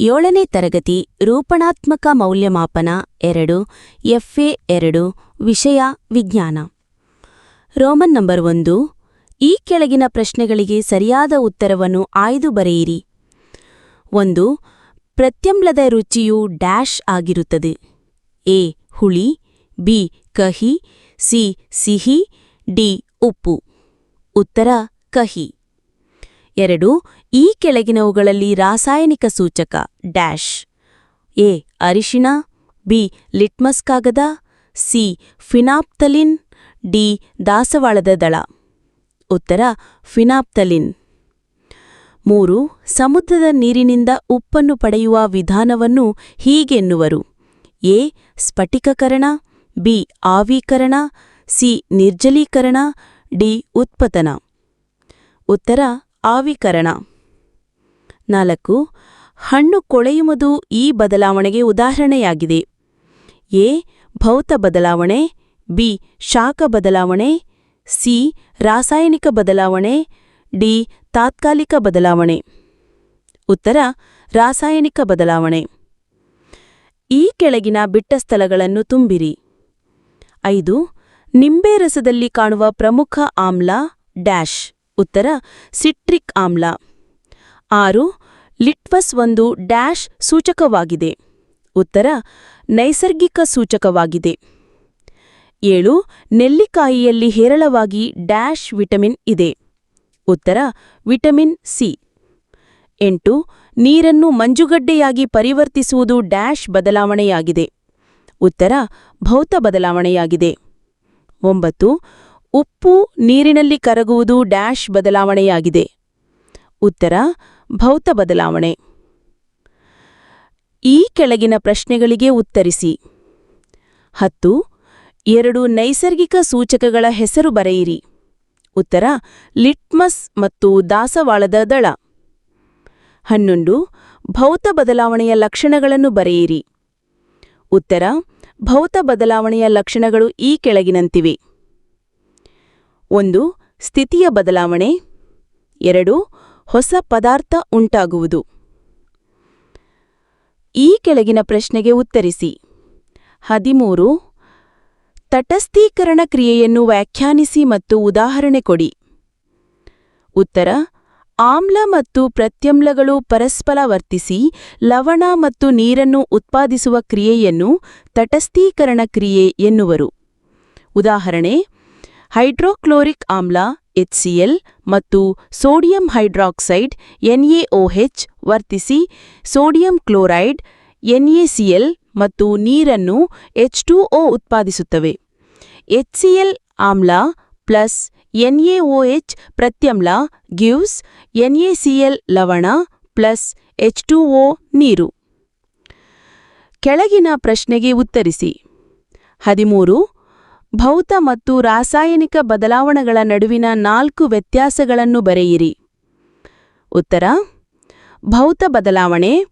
ಏಳನೇ ತರಗತಿ ರೂಪಣಾತ್ಮಕ ಮೌಲ್ಯಮಾಪನ ಎರಡು, ಎಫ್ಎ ಎರಡು, ವಿಷಯ ವಿಜ್ಞಾನ. ರೋಮನ್ ನಂಬರ್ ಒಂದು, ಈ ಕೆಳಗಿನ ಪ್ರಶ್ನೆಗಳಿಗೆ ಸರಿಯಾದ ಉತ್ತರವನ್ನು ಆಯ್ದು ಬರೆಯಿರಿ. ಒಂದು, ಪ್ರತ್ಯಮ್ಲದ ರುಚಿಯು ಡ್ಯಾಶ್ ಆಗಿರುತ್ತದೆ. ಎ, ಹುಳಿ, ಬಿ, ಕಹಿ, ಸಿ, ಸಿಹಿ, ಡಿ, ಉಪ್ಪು. ಉತ್ತರ, ಕಹಿ. ಎರಡು, ಈ ಕೆಳಗಿನವುಗಳಲ್ಲಿ ರಾಸಾಯನಿಕ ಸೂಚಕ, ಡ್ಯಾಶ್. ಎ, ಅರಿಶಿಣ. ಬಿ, ಲಿಟ್ಮಸ್ ಕಾಗದ. C, phenolphthalein. ಡಿ, ದಾಸವಾಳದ ದಳ. ಉತ್ತರ, ಫಿನಾಪ್ತಲಿನ್. ಮೂರು, ಸಮುದ್ರದ ನೀರಿನಿಂದ ಉಪ್ಪನ್ನು ಪಡೆಯುವ ವಿಧಾನವನ್ನು ಹೀಗೆನ್ನುವರು. ಎ, ಸ್ಫಟಿಕಕರಣ. ಬಿ, ಆವೀಕರಣ. ಸಿ, ನಿರ್ಜಲೀಕರಣ. ಡಿ, ಉತ್ಪತನ. ಉತ್ತರ ಆವಿಕರಣ. ನಾಲ್ಕು, ಹಣ್ಣು ಕೊಳೆಯುವುದು ಈ ಬದಲಾವಣೆಗೆ ಉದಾಹರಣೆಯಾಗಿದೆ. ಎ, ಭೌತ ಬದಲಾವಣೆ, ಬಿ, ಶಾಖ ಬದಲಾವಣೆ, ಸಿ, ರಾಸಾಯನಿಕ ಬದಲಾವಣೆ, ಡಿ, ತಾತ್ಕಾಲಿಕ ಬದಲಾವಣೆ. ಉತ್ತರ, ರಾಸಾಯನಿಕ ಬದಲಾವಣೆ. ಈ ಕೆಳಗಿನ ಬಿಟ್ಟ ಸ್ಥಳಗಳನ್ನು ತುಂಬಿರಿ. ಐದು, ನಿಂಬೆ ರಸದಲ್ಲಿ ಕಾಣುವ ಪ್ರಮುಖ ಆಮ್ಲ ಡ್ಯಾಶ್. ಉತ್ತರ, ಸಿಟ್ರಿಕ್ ಆಮ್ಲ. ಆರು, ಲಿಟ್ವಸ್ ಒಂದು ಡ್ಯಾಶ್ ಸೂಚಕವಾಗಿದೆ. ಉತ್ತರ, ನೈಸರ್ಗಿಕ ಸೂಚಕವಾಗಿದೆ. ಏಳು, ನೆಲ್ಲಿಕಾಯಿಯಲ್ಲಿ ಹೇರಳವಾಗಿ ಡ್ಯಾಶ್ ವಿಟಮಿನ್ ಇದೆ. ಉತ್ತರ, ವಿಟಮಿನ್ ಸಿ. ಎಂಟು, ನೀರನ್ನು ಮಂಜುಗಡ್ಡೆಯಾಗಿ ಪರಿವರ್ತಿಸುವುದು ಡ್ಯಾಶ್ ಬದಲಾವಣೆಯಾಗಿದೆ. ಉತ್ತರ, ಭೌತ ಬದಲಾವಣೆಯಾಗಿದೆ. ಒಂಬತ್ತು ಉಪ್ಪು ನೀರಿನಲ್ಲಿ ಕರಗುವುದು ಡ್ಯಾಶ್ ಬದಲಾವಣೆಯಾಗಿದೆ. ಉತ್ತರ, ಭೌತ ಬದಲಾವಣೆ. ಈ ಕೆಳಗಿನ ಪ್ರಶ್ನೆಗಳಿಗೆ ಉತ್ತರಿಸಿ. ಹತ್ತು, ಎರಡು ನೈಸರ್ಗಿಕ ಸೂಚಕಗಳ ಹೆಸರು ಬರೆಯಿರಿ. ಉತ್ತರ, ಲಿಟ್ಮಸ್ ಮತ್ತು ದಾಸವಾಳದ ದಳ. ಹನ್ನೊಂದು, ಭೌತ ಬದಲಾವಣೆಯ ಲಕ್ಷಣಗಳನ್ನು ಬರೆಯಿರಿ. ಉತ್ತರ, ಭೌತ ಬದಲಾವಣೆಯ ಲಕ್ಷಣಗಳು ಈ ಕೆಳಗಿನಂತಿವೆ. ಒಂದು, ಸ್ಥಿತಿಯ ಬದಲಾವಣೆ. ಎರಡು, ಹೊಸ ಪದಾರ್ಥ ಉಂಟಾಗುವುದು. ಈ ಕೆಳಗಿನ ಪ್ರಶ್ನೆಗೆ ಉತ್ತರಿಸಿ. ಹದಿಮೂರು, ತಟಸ್ಥೀಕರಣ ಕ್ರಿಯೆಯನ್ನು ವ್ಯಾಖ್ಯಾನಿಸಿ ಮತ್ತು ಉದಾಹರಣೆ ಕೊಡಿ. ಉತ್ತರ, ಆಮ್ಲ ಮತ್ತು ಪ್ರತ್ಯಮ್ಲಗಳು ಪರಸ್ಪರ ವರ್ತಿಸಿ ಲವಣ ಮತ್ತು ನೀರನ್ನು ಉತ್ಪಾದಿಸುವ ಕ್ರಿಯೆಯನ್ನು ತಟಸ್ಥೀಕರಣ ಕ್ರಿಯೆ ಎನ್ನುವರು. ಉದಾಹರಣೆ ಹೈಡ್ರೋಕ್ಲೋರಿಕ್ ಆಮ್ಲ ಎಚ್ಸಿಎಲ್ ಮತ್ತು ಸೋಡಿಯಂ ಹೈಡ್ರಾಕ್ಸೈಡ್ ಎನ್ಎಒಎಚ್ ವರ್ತಿಸಿ ಸೋಡಿಯಂ ಕ್ಲೋರೈಡ್ ಎನ್ಎಸಿಎಲ್ ಮತ್ತು ನೀರನ್ನು ಎಚ್ ಟುಒ ಉತ್ಪಾದಿಸುತ್ತವೆ. ಎಚ್ಸಿಎಲ್ ಆಮ್ಲ ಪ್ಲಸ್ ಎನ್ಎಒಎಚ್ ಪ್ರತ್ಯಮ್ಲ ಗಿವ್ಸ್ ಎನ್ಎಸಿಎಲ್ ಲವಣ ಪ್ಲಸ್ ಎಚ್ ಟುಒ ನೀರು. ಕೆಳಗಿನ ಪ್ರಶ್ನೆಗೆ ಉತ್ತರಿಸಿ. ಹದಿಮೂರು ಭೌತ ಮತ್ತು ರಾಸಾಯನಿಕ ಬದಲಾವಣೆಗಳ ನಡುವಿನ ನಾಲ್ಕು ವ್ಯತ್ಯಾಸಗಳನ್ನು ಬರೆಯಿರಿ. ಉತ್ತರ, ಭೌತ ಬದಲಾವಣೆ,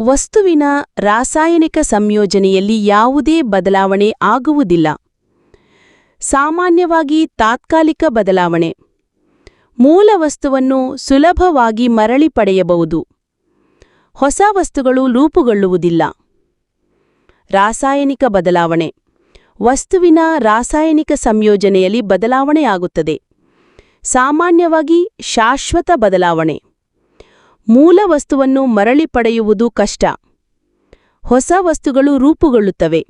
ವಸ್ತುವಿನ ರಾಸಾಯನಿಕ ಸಂಯೋಜನೆಯಲ್ಲಿ ಯಾವುದೇ ಬದಲಾವಣೆ ಆಗುವುದಿಲ್ಲ. ಸಾಮಾನ್ಯವಾಗಿ ತಾತ್ಕಾಲಿಕ ಬದಲಾವಣೆ, ಮೂಲ ವಸ್ತುವನ್ನು ಸುಲಭವಾಗಿ ಮರಳಿ ಪಡೆಯಬಹುದು. ಹೊಸ ವಸ್ತುಗಳು ರೂಪುಗೊಳ್ಳುವುದಿಲ್ಲ. ರಾಸಾಯನಿಕ ಬದಲಾವಣೆ ವಸ್ತುವಿನ ರಾಸಾಯನಿಕ ಸಂಯೋಜನೆಯಲ್ಲಿ ಬದಲಾವಣೆಯಾಗುತ್ತದೆ. ಸಾಮಾನ್ಯವಾಗಿ ಶಾಶ್ವತ ಬದಲಾವಣೆ. ಮೂಲ ವಸ್ತುವನ್ನು ಮರಳಿ ಪಡೆಯುವುದು ಕಷ್ಟ. ಹೊಸ ವಸ್ತುಗಳು ರೂಪುಗೊಳ್ಳುತ್ತವೆ.